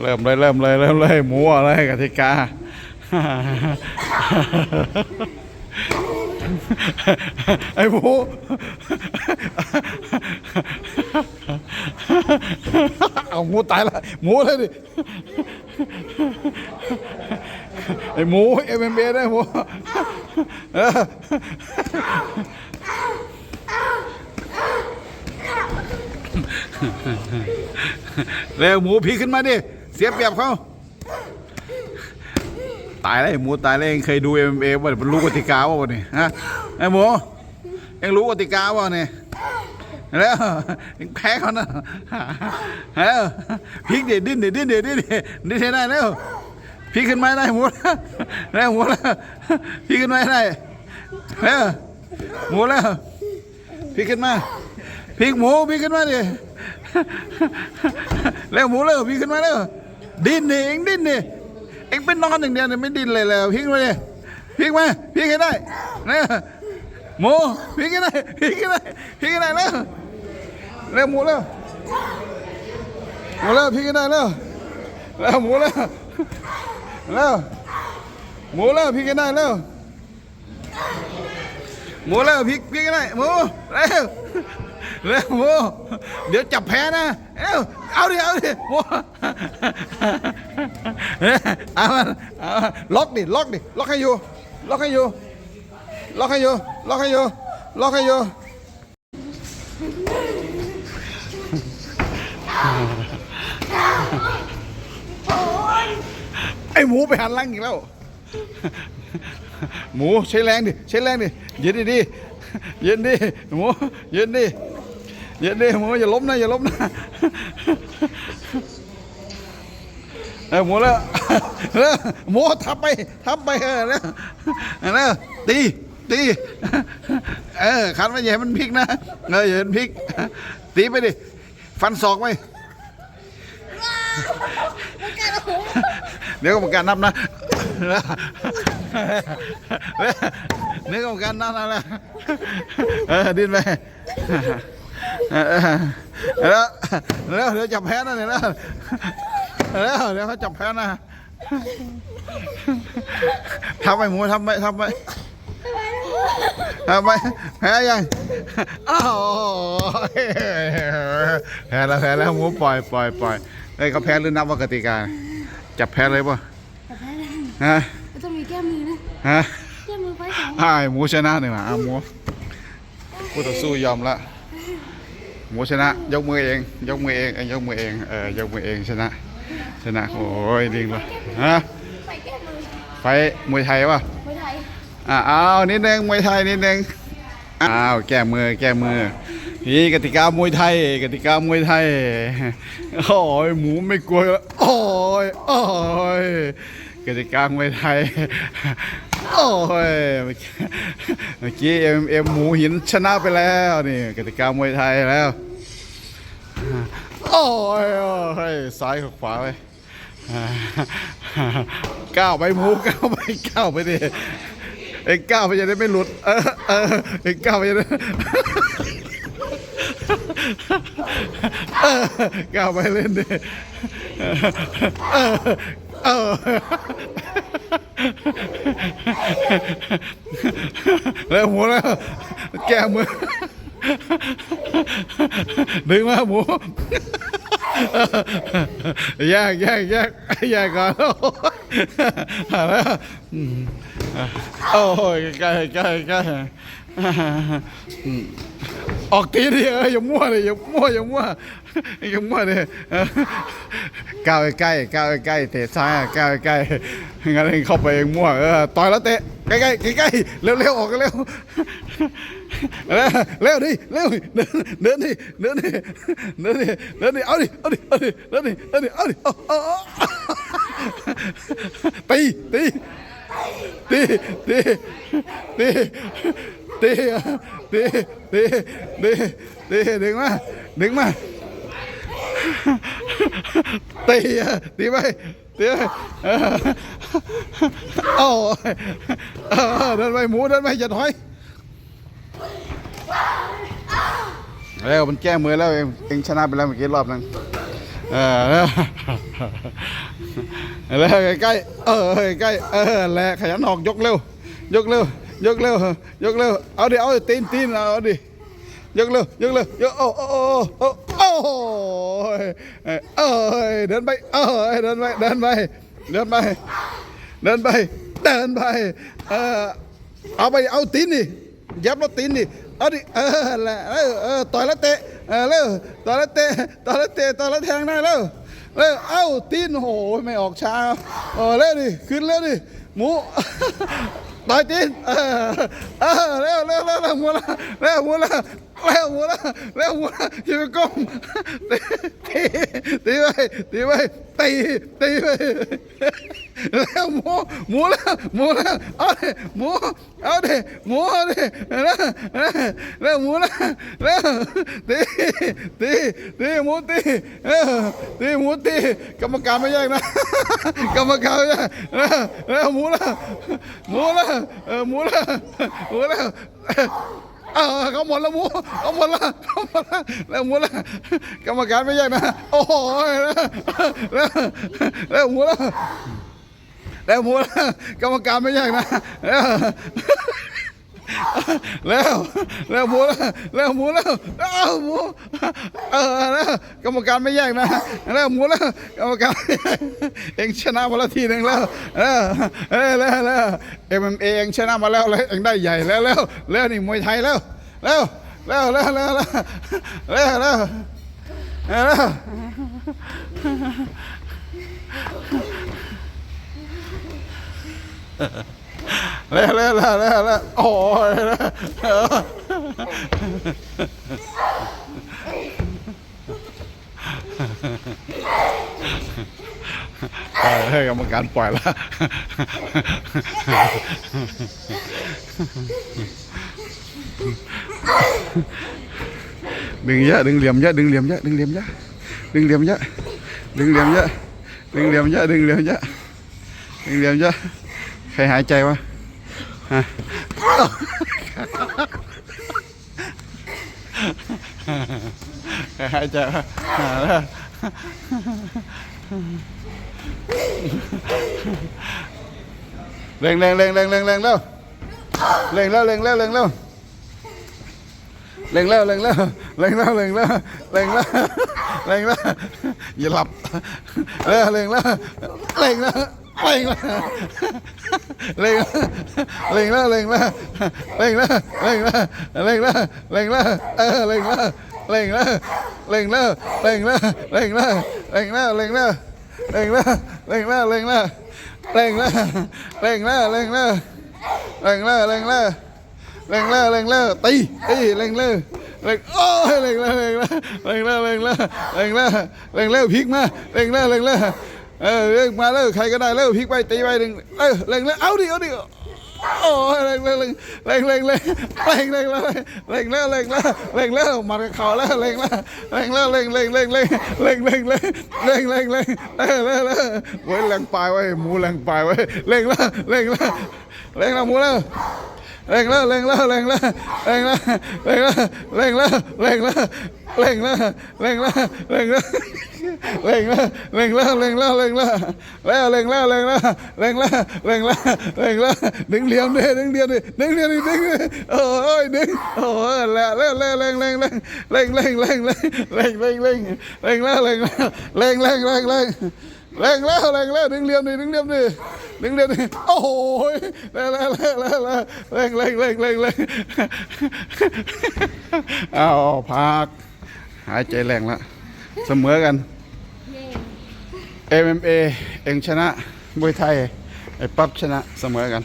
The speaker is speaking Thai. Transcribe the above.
เริ่มเลยเริ่มเลยเริ่มเลยหมูอะไรกติกาไอ้หมูเอาหมูตายละหมูเลยดิไอ้หมูเอ็มเอ็มเอได้หมูเออเร็วหมูพีขึ้นมาดิ เสียเปรียบเขาตายแล้วหมูตายแล้วเองเคยดูเอ็มเอว่ามันรู้กติกาว่าวันนี้ฮะไอ้หมูเองรู้กติกาว่าเนี่ยแล้วเองแพ้เขานะแล้วพลิกเด็ดดิ้นเด็ดดิ้นเด็ดดิ้นเด็ดดิ้นได้แล้วพลิกขึ้นมาได้หมูแล้วหมูแล้วพลิกขึ้นมาได้แล้วหมูแล้วพลิกขึ้นมาพลิกหมูพลิกขึ้นมาดิแล้วหมูแล้วพลิกขึ้นมาแล้ว ดิ้นดิเองดิ้นดิเองเป็นนอนอย่างเดียวเนี่ยไม่ดิ้นเลยแล้วพลิกมาเลยพลิกมาพลิกให้ได้นะหมูพลิกให้ได้พลิกให้ได้พลิกให้ได้แล้วเร็วหมูแล้วหมูแล้วพลิกให้ได้แล้วแล้วหมูแล้วแล้วหมูแล้วพลิกให้ได้แล้วหมูแล้วพลิกพลิกให้ได้หมูเร็วเร็วหมูเดี๋ยวจับแพ้นะเร็ว เอาดิเอาดิหมูเอามาเอามาล็อกดิล็อกดิล็อกให้อยู่ล็อกให้อยู่ล็อกให้อยู่ล็อกให้อยู่ล็อกให้อยู่ไอหมูไปหันหลังอีกแล้ว หมูใช้แรงดิใช้แรงดิเยืนดิดิยืนดิหมูเยืนดิ ยืนดิหมูอย่าล้มนะอย่าล้มนะเออหมูแล้วเออหมูทับไปทับไปเออแล้วแล้วตีตีเออคันไม่อย่าให้มันพลิกนะเอออย่าให้มันพลิกตีไปดิฟันศอกไปเดี๋ยวกรรมการนับนะเดี๋ยวกรรมการนับนะแล้วเออดิ้นไป แล้วแล้วเดี๋ยวจับแพ้นะเนี่ยแล้วแล้วเดี๋ยวเขาจับแพ้นะทำไปหมูทำไปทำไปทำไปแพ้ยังอ้าวแพ้แล้วแพ้แล้วหมูปล่อยปล่อยปล่อยเฮ้ยเขาแพ้หรือนับว่ากติกาจับแพ้เลยป่ะแต่แพ้แล้วฮะมันต้องมีแก้มือนะฮะแก้มือไฟสองอ้าหมูชนะหนึ่งอะอะหมูผู้ต่อสู้ยอมละ หมูชนะ ยกมือเอง ยกมือเองเอ้ยยกมือเองเออยกมือเองชนะ ชนะโอ้ยดิงละฮะไปแก้มือไฟมวยไทยป่ะไม่ไทยอ่าเอานิดนึงมวยไทยนิดนึงอ้าวแก้มือแก้มือนี่กติกามวยไทย กติกามวยไทยโอ้ยหมูไม่กลัวแล้วโอ้ยโอ้ยกติกามวยไทย โอ้ยเมื่อกี้เอ็มเอ็มหมูหินชนะไปแล้วนี่กติกามวยไทยแล้ว โอ้ยโอ้ยซ้ายกับขวาไปก้าวไปหมูก้าวไปก้าวไปดิเอ็งก้าวไปจะได้ไม่หลุด เออเออเอ็งก้าวไปจะได้ก้าวไปเล่นดิเออเออ แล้วหมูแล้วแก้มือดึงมาหมูแยกแยกแยกแยกก่อนแล้วอืมโอ้ยใกล้ใกล้ใกล้ ออกตีดิเอออย่ามั่วเลยอย่ามั่วอย่ามั่วอย่ามั่วเลยเออก้าวใกล้ก้าวใกล้เตะซ้ายก้าวใกล้งั้นเองเข้าไปเองมั่วเออต่อยแล้วเตะใกล้ใกล้ใกล้เร็วเร็วออกกันเร็วเร็วเร็วดิเร็วเดินเดินดิเดินดิเดินดิเดินดิเอาดิเอาดิเอาดิเดินดิเดินดิเอาดิเอาเอาเอาตีตีตีตีตี ตีตีตีตีตีดึงมาดึงมาตีอะตีไปตีไปเออโอ้เดินไปหมูเดินไปอย่าถอยแล้วมันแก้มือแล้วเองเองชนะไปแล้วเมื่อกี้รอบนึงเออแล้วแล้ใกล้เออใกล้เออแหละขยันออกยกเร็วยกเร็ว ยกเร็วยกเร็วเอาดิเอาดิตีนตีนเอาดิยกเร็วยกเร็วยกโอ้โอ้โอ้โอ้โอ้โอ้ยเอ้ยเดินไปเอ้ยเดินไปเดินไปเดินไปเดินไปเดินไปเออเอาไปเอาตีนดิยับแล้วตีนดิเอาดิเออแหละเออเออต่อยแล้วเตะเออเร็วต่อยแล้วเตะต่อยแล้วเตะต่อยแล้วแทงได้เร็วเร็วเอ้าตีนโหไม่ออกช้าโอ้เร็วดิขึ้นเร็วดิหมู ต่อยตีนเออเออเร็วเร็วเร็วเร็วหมูละเร็วหมูละ เร็วหมูละเร็วหมูละอย่าไปก้มตีตีตีไปตีไปตีตีไปเร็วหมูหมูละหมูละเอาดิหมูเอาดิหมูเอาดิเร็วเร็วเร็วหมูละเร็วตีตีตีหมูตีเออตีหมูตีกรรมการไม่แยกนะกรรมการไม่แยกเร็วเร็วหมูละหมูละเออหมูละหมูละ เออเขาหมดแล้วมูเขาหมดละเขาหมดละแล้วหมูละกรรมการไม่แยกนะโอ้โหแล้วแล้วหมูละแล้วหมูละกรรมการไม่แยกนะ แล้วแล้วหมูแล้วแล้วหมูแล้วเอาหมูเออแล้วกรรมการไม่แยกนะแล้วหมูแล้วกรรมการเองชนะมาแล้วทีหนึ่งแล้วเออเออแล้วแล้วเอ็มเองชนะมาแล้วแล้วเองได้ใหญ่แล้วแล้วแล้วนี่มวยไทยแล้วแล้วแล้วแล้วแล้วแล้วแล้วแล้วแล้ว แล้วแล้วแล้วแล้วแล้วโอ้ยแล้วเออให้กรรมการปล่อยล้วดึงเยอะดึงเหลี่ยมเยอะดึงเหลี่ยมเยอะดึงเหลี่ยมเยอะดึงเหลี่ยมเยอะดึงเหลี่ยมเยอะดึงเหลี่ยมเยอะดึงเหลี่ยมเยอะดึงเหลี่ยมเยอะใครหายใจวะ ฮะใครหายใจวะหาแล้วเร่งเร่งเร่งเร่งเร่งเร่ง เร่งล้วเร่งเร่งล้วเร่งล้วเร่งล้วเร่งล้วเร่งล้วเร่งล้วเร่งล้วอย่าหลับเร่งล้วเร่งล้วเร่งล้วเร่งล้วเร่งล้วเร่งแล้วเร่งล้วเร่งแล้วเร่งแล้วเออเร่งล้วเร่งล้วเร่งล้วเร่งล้วเร่งล้วเร่งล้วเร่งล้วเร่งล้วเร่งล้วเร่งล้วเร่งล้วเร่งล้วเร่งล้วเร่งล้วเร่งล้วเร่งล้วเร่งล้วตีตีเร่งล้วเร่งโอ้ยเร่งแล้วเร่งแล้วเร่งแล้วเร่งแล้วเร่งแล้วเร่งแล้วพลิกมาเร่งแล้วเร่งแล้ว เออเร่งมาแล้วใครก็ได้แล้วพลิกไปตีไปหนึ่งเออเร่งแล้วเอาดิเอาดิโอ้ยเร่งแล้วเร่งเร่งเร่งเร่งเร่งเร่งแล้วเร่งแล้วเร่งแล้วเร่งแล้วมากับเขาแล้วเร่งแล้วเร่งแล้วเร่งเร่งเร่งเร่งเร่งเร่งเร่งเร่งเร่งเร่งเร่งเร่งเร่งเว้ยแรงปลายไว้หมูแรงปลายไว้เร่งแล้วเร่งแล้วเร่งแล้วหมูแล้ว เร่งแล้วเร่งแล้วเร่งแล้วเร่งแล้วเร่งแล้วเร่งแล้วเร่งแล้วเร่งแล้วเร่งแล้วเร่งแล้วเร่งแล้วเร่งแล้วเร่งแล้วเร่งแล้วแล้วเร่งแล้วเร่งแล้วเร่งแล้วเร่งแล้วเร่งแล้วดึงเหลี่ยมดิดึงเหลี่ยมดิดึงเหลี่ยมดิดึงดิโอ้ยดึงโอ้ยแล้วแล้วแล้วเร่งเร่งเร่งเร่งเร่งเร่งเร่งเร่งเร่งเร่งเร่งแล้วเร่งแล้วเร่งเร่งเร่งเร่ง แรงแล้วแรงแล้วดึงเหลี่ยมดิดึงเหลี่ยมดิดึงเหลี่ยมดิโอ้โหแรงแรงแรงแรงแรงแรงแรงแรงแรงเอาพักหายใจแรงแล้วเสมอกันเย่ MMA เองชนะมวยไทยไอ้ปั๊บชนะเสมอกัน